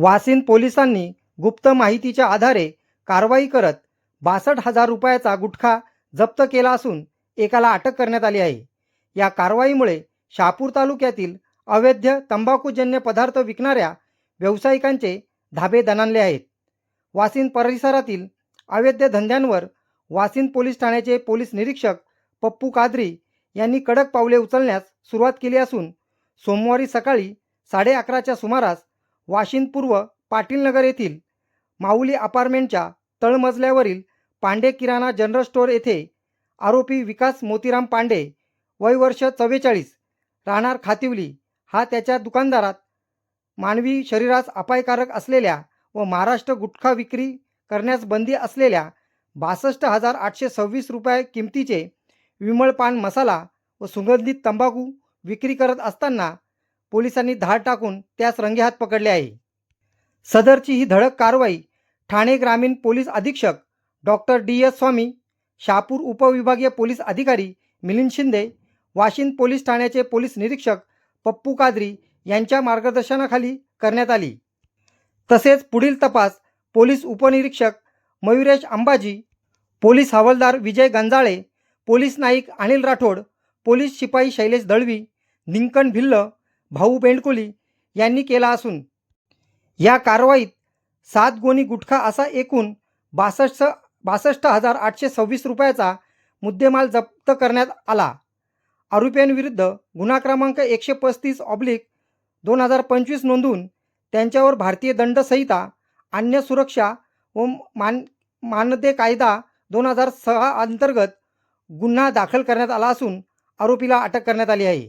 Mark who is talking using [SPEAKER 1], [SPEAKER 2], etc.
[SPEAKER 1] वासिन पोलिसांनी गुप्त माहितीच्या आधारे कारवाई करत बासष्ट हजार रुपयाचा गुटखा जप्त केला असून एकाला अटक करण्यात आली आहे. या कारवाईमुळे शहापूर तालुक्यातील अवैध तंबाखूजन्य पदार्थ विकणाऱ्या व्यावसायिकांचे धाबे दणाणले आहेत. वासिन परिसरातील अवैध धंद्यांवर वासिन पोलीस ठाण्याचे पोलीस निरीक्षक पप्पू कादरी यांनी कडक पावले उचलण्यास सुरुवात केली असून सोमवारी सकाळी साडे अकराच्या सुमारास वाशिंद पूर्व पाटीलनगर येथील माऊली अपार्टमेंटच्या तळमजल्यावरील पांडे किराणा जनरल स्टोअर येथे आरोपी विकास मोतीराम पांडे वय वर्ष चव्वेचाळीस राहणार खातिवली. हा त्याच्या दुकानदारात मानवी शरीरास अपायकारक असलेल्या व महाराष्ट्र गुटखा विक्री करण्यास बंदी असलेल्या बासष्ट हजार आठशे सव्वीस रुपये किमतीचे विमळ पान मसाला व सुगंधित तंबाखू विक्री करत असताना पोलिसांनी धाड टाकून त्यास रंगेहात पकडले आहे. सदरची ही धडक कारवाई ठाणे ग्रामीण पोलीस अधीक्षक doctor D S Swami Shahapur उपविभागीय पोलीस अधिकारी मिलिंद शिंदे वाशिंद पोलीस ठाण्याचे पोलीस निरीक्षक पप्पू कादरी यांच्या मार्गदर्शनाखाली करण्यात आली. तसेच पुढील तपास पोलीस उपनिरीक्षक मयुरेश अंबाजी पोलीस हवालदार विजय गंजाळे पोलीस नाईक अनिल राठोड पोलीस शिपाई शैलेश दळवी निंकन भिल्ल भाऊ बेंडकुली यांनी केला असून या कारवाईत सात गोणी गुटखा असा एकूण बासष्ट बासष्ट हजार आठशे सव्वीस रुपयाचा मुद्देमाल जप्त करण्यात आला. आरोपींविरुद्ध गुन्हा क्रमांक एकशे पस्तीस ऑब्लिक दोन हजार पंचवीस नोंदवून त्यांच्यावर भारतीय दंडसंहिता अन्य सुरक्षा व मान मानदे कायदा दोन हजार सहा अंतर्गत गुन्हा दाखल करण्यात आला असून आरोपीला अटक करण्यात आली आहे.